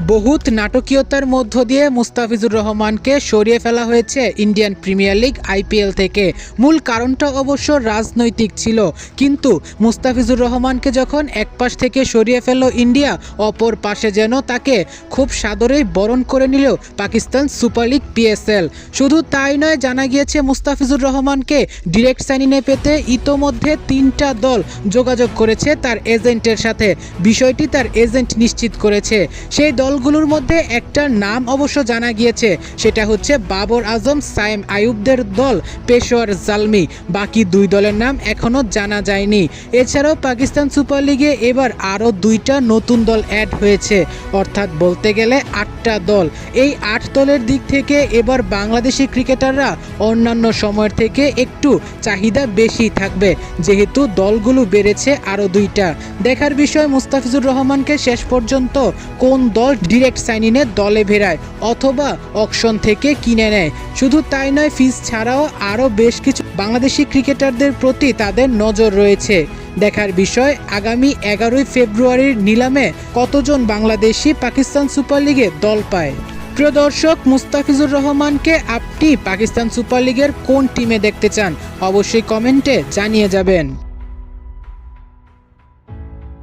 বহুত নাটকীয়তার মধ্য দিয়ে মুস্তাফিজুর রহমানকে সরিয়ে ফেলা হয়েছে ইন্ডিয়ান প্রিমিয়ার লিগ আইপিএল থেকে। মূল কারণটা অবশ্য রাজনৈতিক ছিল, কিন্তু মুস্তাফিজুর রহমানকে যখন এক পাশ থেকে সরিয়ে ফেলল ইন্ডিয়া, অপর পাশে যেন তাকে খুব সাদরেই বরণ করে নিল পাকিস্তান সুপার লিগ পিএসএল শুধু তাই নয়, জানা গিয়েছে মুস্তাফিজুর রহমানকে ডিরেক্ট সাইনিনে পেতে ইতোমধ্যে তিনটা দল যোগাযোগ করেছে তার এজেন্টের সাথে। বিষয়টি তার এজেন্ট নিশ্চিত করেছে। সেই দলগুলোর মধ্যে একটা নাম অবশ্য জানা গিয়েছে, সেটা হচ্ছে বাবর আজম সাইম আয়ুবদের দল পেশোয়ার জালমি। বাকি দুই দলের নাম এখনও জানা যায়নি। এছাড়াও পাকিস্তান সুপার লিগে এবার আরও দুইটা নতুন দল অ্যাড হয়েছে, অর্থাৎ বলতে গেলে আটটা দল। এই আট দলের দিক থেকে এবার বাংলাদেশি ক্রিকেটাররা অন্যান্য সময়ের থেকে একটু চাহিদা বেশি থাকবে, যেহেতু দলগুলো বেড়েছে আরও দুইটা। দেখার বিষয় মুস্তাফিজুর রহমানকে শেষ পর্যন্ত কোন দল ডিরেক্ট সাইনিনে দলে ভেড়ায় অথবা অকশন থেকে কিনে নেয়। শুধু তাই নয় ফিজ ছাড়াও আরও বেশ কিছু বাংলাদেশি ক্রিকেটারদের প্রতি তাদের নজর রয়েছে। দেখার বিষয়, আগামী এগারোই ফেব্রুয়ারির নিলামে কতজন বাংলাদেশি পাকিস্তান সুপার লিগে দল পায়? প্রিয় দর্শক, মুস্তাফিজুর রহমানকে আপনি পাকিস্তান সুপার লিগের কোন টিমে দেখতে চান? অবশ্যই কমেন্টে জানিয়ে যাবেন।